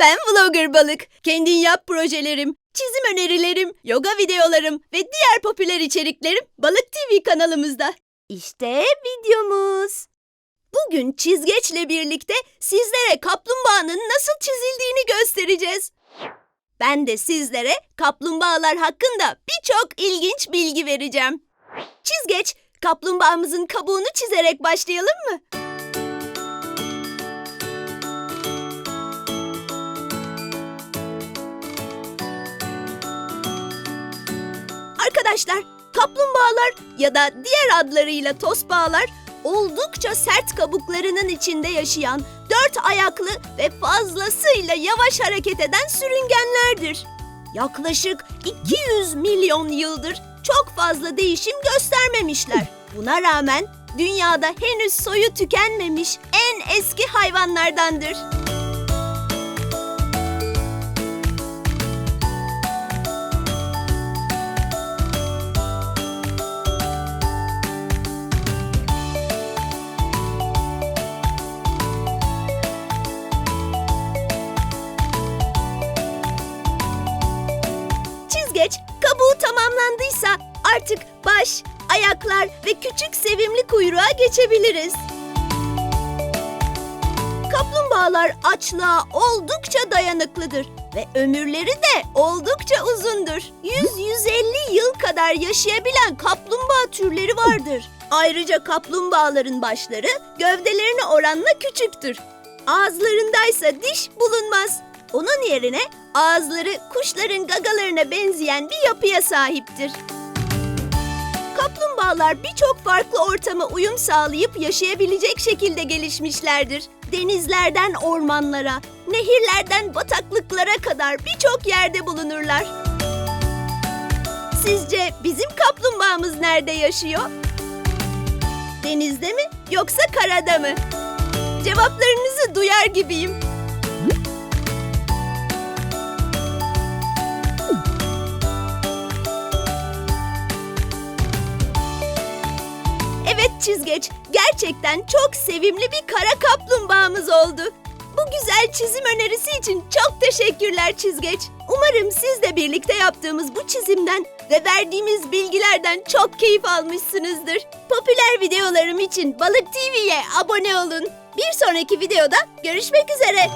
ben Vlogger Balık. Kendin yap projelerim, çizim önerilerim, yoga videolarım ve diğer popüler içeriklerim Balık TV kanalımızda. İşte videomuz. Bugün çizgeçle birlikte sizlere kaplumbağanın nasıl çizildiğini göstereceğiz. Ben de sizlere kaplumbağalar hakkında birçok ilginç bilgi vereceğim. Çizgeç, kaplumbağamızın kabuğunu çizerek başlayalım mı? Arkadaşlar, kaplumbağalar ya da diğer adlarıyla tosbağalar oldukça sert kabuklarının içinde yaşayan dört ayaklı ve fazlasıyla yavaş hareket eden sürüngenlerdir. Yaklaşık 200 milyon yıldır çok fazla değişim göstermemişler. Buna rağmen dünyada henüz soyu tükenmemiş en eski hayvanlardandır. Çizgeç kabuğu tamamlandıysa artık baş, ayaklar ve küçük sevimli kuyruğa geçebiliriz. Kaplumbağalar açlığa oldukça dayanıklıdır ve ömürleri de oldukça uzundur. 100-150 yıl kadar yaşayabilen kaplumbağa türleri vardır. Ayrıca kaplumbağaların başları gövdelerine oranla küçüktür. Ağızlarındaysa diş bulunmaz. Onun yerine ağızları kuşların gagalarına benzeyen bir yapıya sahiptir. Kaplumbağalar birçok farklı ortama uyum sağlayıp yaşayabilecek şekilde gelişmişlerdir. Denizlerden ormanlara, nehirlerden bataklıklara kadar birçok yerde bulunurlar. Sizce bizim kaplumbağamız nerede yaşıyor? Denizde mi yoksa karada mı? Cevaplarınızı duyar gibiyim. Evet Çizgeç, gerçekten çok sevimli bir kara kaplumbağamız oldu. Bu güzel çizim önerisi için çok teşekkürler Çizgeç. Umarım siz de birlikte yaptığımız bu çizimden ve verdiğimiz bilgilerden çok keyif almışsınızdır. Popüler videolarım için Balık TV'ye abone olun. Bir sonraki videoda görüşmek üzere.